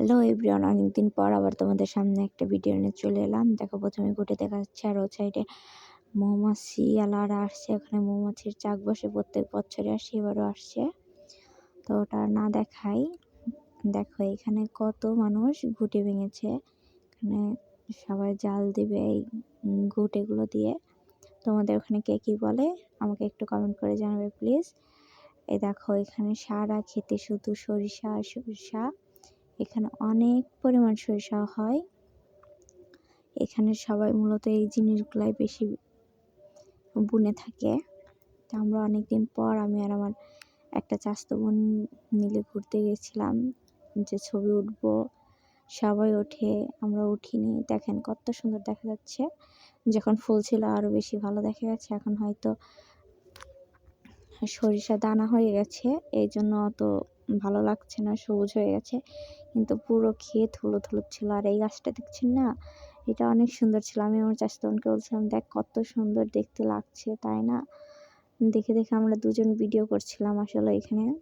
Hello everyone, অনেকদিন পর আবার তোমাদের সামনে একটা ভিডিও নিয়ে চলে এলাম। দেখো প্রথমে ঘুটে দেখা যাচ্ছে আর রোড সাইডে মৌমাছি আলারা আসছে। ওখানে মৌমাছির চাক বসে প্রত্যেক বছরে আসে, এবারও আসছে। তো ওটা না দেখাই। দেখো এখানে কত মানুষ ঘুটে ভেঙেছে। এখানে সবাই জাল দিবে এই ঘুটেগুলো দিয়ে। তোমাদের ওখানে কে কী বলে, আমাকে একটু কমেন্ট করে জানাবে প্লিজ এই দেখো এখানে সারা খেতে শুধু সরিষা আর সরিষা। এখানে অনেক পরিমাণ সরিষা হয়। এখানে সবাই মূলত এই জিনিসগুলাই বেশি বুনে থাকে। তো আমরা অনেক দিন পর আমি আর আমার একটা চাস্তো বোন মিলে ঘুরতে গেছিলাম যে ছবি উঠব। সবাই ওঠে, আমরা উঠিনি। দেখেন কত সুন্দর দেখা যাচ্ছে। যখন ফুল ছিল আরও বেশি ভালো দেখা গেছে। এখন হয়তো সরিষা দানা হয়ে গেছে। এই জন্য অত ভালো লাগছে না, সবুজ হয়ে গেছে। কিন্তু পুরো ক্ষেত হলুদ হলুদ ছিল আর এই গাছটা দেখছেন না? এটা অনেক সুন্দর ছিল। আমি আমার চাষতনকে বলছিলাম, দেখ কত সুন্দর দেখতে লাগছে, তাই না? দেখে দেখে আমরা দুজন ভিডিও করছিলাম আসলে এখানে।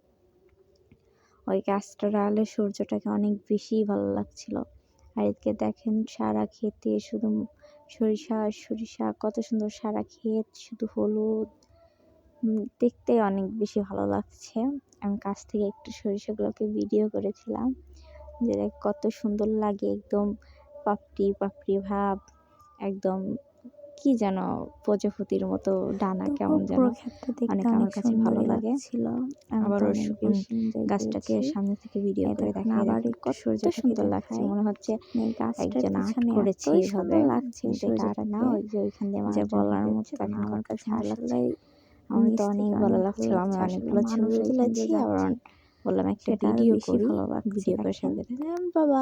ওই গাছটার আলে সূর্যটাকে অনেক বেশি ভালো লাগছিল। আর এদিকে দেখেন সারা ক্ষেতে শুধু সরিষা সরিষা, কত সুন্দর সারা ক্ষেত, শুধু হলুদ। দেখতে অনেক বেশি ভালো লাগছে। আমি কাছ থেকে একটু সরিষাগুলোকে ভিডিও করেছিলাম। যে দেখ কত সুন্দর লাগে একদম পাপড়ি পাপড়ি ভাব একদম কি যেন প্রজাপতির মতো ডানা কেমন যেন। অনেক আমার কাছে ভালো লাগে। ছিল আবার গাছটাকে সামনে থেকে ভিডিও করে দেখা আবার কত সুন্দর লাগছে। মনে হচ্ছে একজন আর্ট করেছে এভাবে। লাগছে সেটা না ওই যে ওইখান দিয়ে যে বলার মতো আমার কাছে আমার তো অনেক ভালো লাগছিল আমি অনেকগুলো ছবি তুলেছি আবার বললাম একটা ভিডিও করি ভিডিও করে বাবা